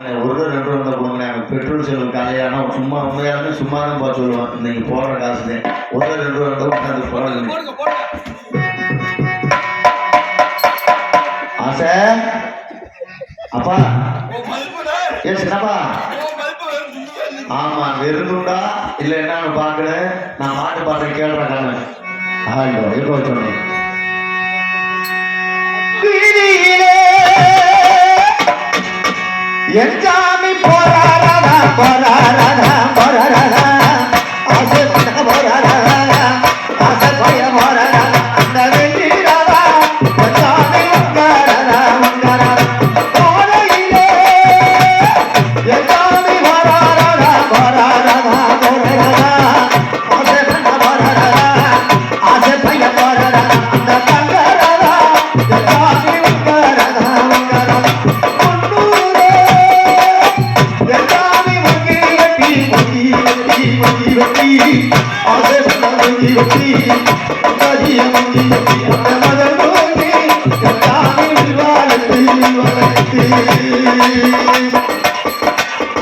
ஒரு ரெண்டு ரூபா கொடுங்க எனக்கு பெட்ரோல் செலவு காலையான சும்மா உண்மையாலுமே சும்மா தான் போக சொல்லுவேன் இன்னைக்கு போடுற காசு தான் ஒரு ரெண்டு ரூபா இருந்தால் உட்காந்து போடுங்க. ஆசை? அப்பா. உன் மதிப்புடா. ஏ சின்னப்பா. ஆமா வெறுந்துண்டா. இல்ல என்னன்னு பாக்குறேன் நான் மாட்டு பாட்டு கேள்றேன் காணு ஆண்டோ எப்போ சொன்னேன்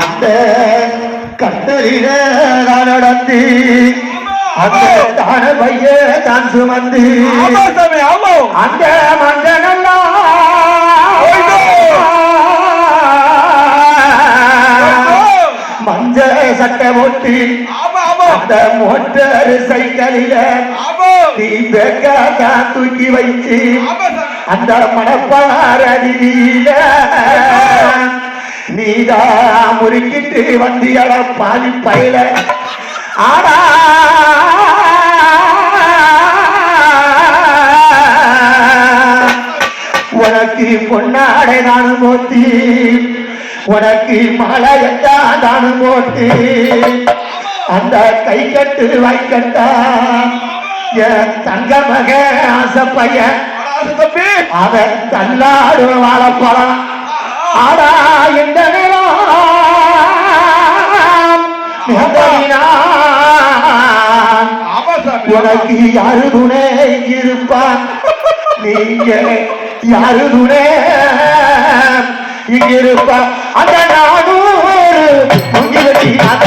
அந்த கத்தரில நடந்து அந்த தான பைய தான் சுமந்து. அந்த மஞ்சனெல்லாம் மஞ்ச சட்டை போட்டு. அந்த மோட்டர் சைக்கிளில பேக்கா தூக்கி வச்சு. அந்த மணப்பாரடியில நீதா முறுக்கிட்டு வந்தியட பாதி பயில. ஆடா. உனக்கு பொன்னாடை நானும் போத்தி உனக்கு மலையத்தான் நானும் போட்டு அந்த கை கட்டு வாய்க்கட்டா என் தங்க மக ஆசை பையன் ஆசை தம்பி. அவன் தள்ளாடும் வாழப்பழம் ஆடா இந்த. உனக்கு யாரு துணை இருப்பான்? நீங்க யாரு துணை இங்கிருப்பான்? அந்த நானூறு முங்கிலத்தி அந்த